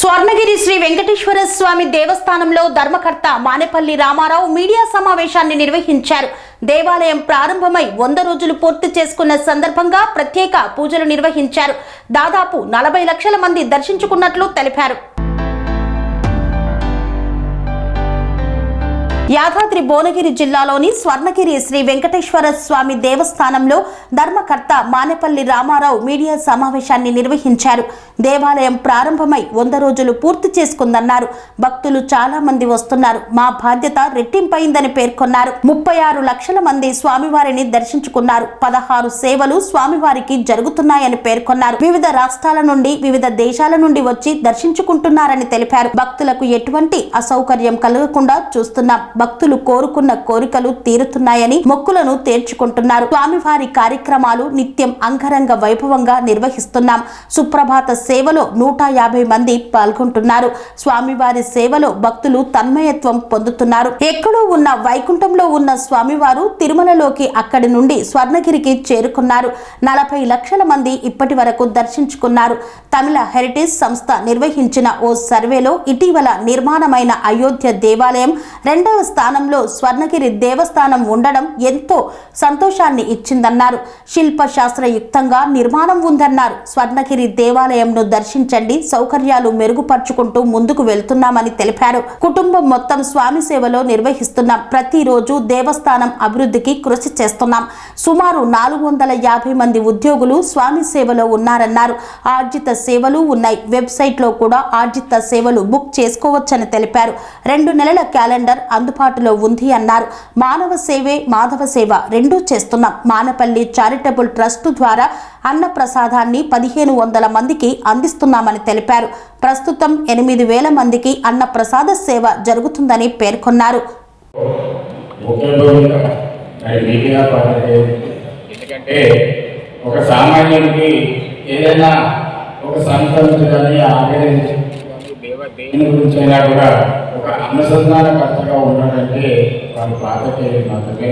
స్వర్ణగిరి శ్రీ వెంకటేశ్వర స్వామి దేవస్థానంలో ధర్మకర్త మానేపల్లి రామారావు మీడియా సమావేశాన్ని నిర్వహించారు. దేవాలయం ప్రారంభమై వంద రోజులు పూర్తి చేసుకున్న సందర్భంగా ప్రత్యేక పూజలు నిర్వహించారు. దాదాపు నలభై లక్షల మంది దర్శించుకున్నట్లు తెలిపారు. యాదాద్రి భువనగిరి జిల్లాలోని స్వర్ణగిరి శ్రీ వెంకటేశ్వర స్వామి దేవస్థానంలో ధర్మకర్త మానేపల్లి రామారావు మీడియా సమావేశాన్ని నిర్వహించారు. దేవాలయం ప్రారంభమై వంద రోజులు పూర్తి చేసుకుందన్నారు. భక్తులు చాలా మంది వస్తున్నారు. మా బాధ్యత రెట్టింపైందని పేర్కొన్నారు. ముప్పై ఆరు లక్షల మంది స్వామివారిని దర్శించుకున్నారు. పదహారు సేవలు స్వామివారికి జరుగుతున్నాయని పేర్కొన్నారు. వివిధ రాష్ట్రాల నుండి వివిధ దేశాల నుండి వచ్చి దర్శించుకుంటున్నారని తెలిపారు. భక్తులకు ఎటువంటి అసౌకర్యం కలగకుండా చూస్తున్నాం. భక్తులు కోరుకున్న కోరికలు తీరుతున్నాయని మొక్కులను తీర్చుకుంటున్నారు. స్వామివారి కార్యక్రమాలు నిత్యం అంగరంగ వైభవంగా నిర్వహిస్తున్నాం. సుప్రభాత సేవలో నూట యాభై మంది పాల్గొంటున్నారు. స్వామివారి సేవలో భక్తులు తన్మయత్వం పొందుతున్నారు. ఎక్కడో ఉన్న వైకుంఠంలో ఉన్న స్వామివారు తిరుమలలోకి అక్కడి నుండి స్వర్ణగిరికి చేరుకున్నారు. నలభై లక్షల మంది ఇప్పటి వరకు దర్శించుకున్నారు. తమిళ హెరిటేజ్ సంస్థ నిర్వహించిన ఓ సర్వేలో ఇటీవల నిర్మాణమైన అయోధ్య దేవాలయం రెండవ స్థానంలో స్వర్ణగిరి దేవస్థానం ఉండడం ఎంతో సంతోషాన్ని ఇచ్చిందన్నారు. శిల్పశాస్త్రయుక్తంగా నిర్మాణం ఉందన్నారు. స్వర్ణగిరి దేవాలయంను దర్శించండి సౌకర్యాలు మెరుగుపరుచుకుంటూ ముందుకు వెళ్తున్నామని తెలిపారు. కుటుంబం మొత్తం స్వామి సేవలో నిర్వహిస్తున్నాం. ప్రతిరోజు దేవస్థానం అభివృద్ధికి కృషి చేస్తున్నాం. సుమారు నాలుగు వందల యాభై మంది ఉద్యోగులు స్వామి సేవలో ఉన్నారన్నారు. ఆర్జిత సేవలు ఉన్నాయి. వెబ్సైట్లో కూడా ఆర్జిత సేవలు బుక్ చేసుకోవచ్చని తెలిపారు. రెండు నెలల క్యాలెండర్ అందుబాటులో ఉంది అన్నారు. మానవ సేవే మాధవ సేవ రెండూ చేస్తున్నాం. మానపల్లి చారిటబుల్ ట్రస్ట్ ద్వారా అన్న ప్రసాదాన్ని పదిహేను వందల మందికి అందిస్తున్నామని తెలిపారు. ప్రస్తుతం ఎనిమిది వేల మందికి అన్న ప్రసాద సేవ జరుగుతుందని పేర్కొన్నారు. ఎందుకంటే ఒక సామాన్యుడికి ఏదైనా ఒక సంస్థ కానీ ఆర్గనైజేషన్ దేవ దేని గురించి అయినా కూడా ఒక అనుసంధానకర్తగా ఉన్నాడంటే వారి పాత్రకే మాత్రమే.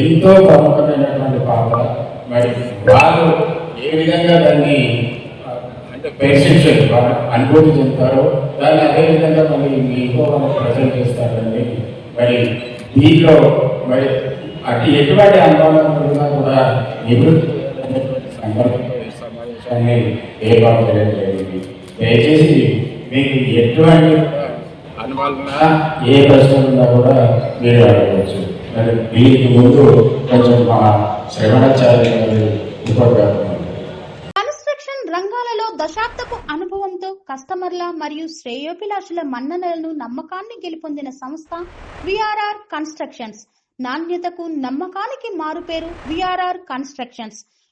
ఎంతో ప్రముఖమైనటువంటి పాత్ర. మరి వారు ఏ విధంగా దాన్ని అంటే పెర్సెప్షన్ అనుభూతి చెందుతారో దాన్ని అదే విధంగా మళ్ళీ మీకు ప్రజెంట్ చేస్తారండి. మరి దీనిలో మరి అటు ఎటువంటి అనుభవం ఉన్నా కూడా నివృత్తి చెందేటువంటి సందర్భంలో సమావేశాన్ని ఏర్పాటు చేయడం జరిగింది. దయచేసి మీకు ఎటువంటి ఏ ప్రశ్నలు ఉన్నా కూడా మీరు అడగవచ్చు. మరి దీనికి ముందు కొంచెం మా శ్రవణాచార్య గారి ఉపన్యాసం కన్స్ట్రక్షన్ రంగాలలో దశాబ్దపు అనుభవంతో కస్టమర్ల మరియు శ్రేయోభిలాషుల మన్ననలను నమ్మకాన్ని గెలుపొందిన సంస్థ విఆర్ఆర్ కన్స్ట్రక్షన్స్. నాణ్యతకు నమ్మకానికి మారుపేరు VRR constructions.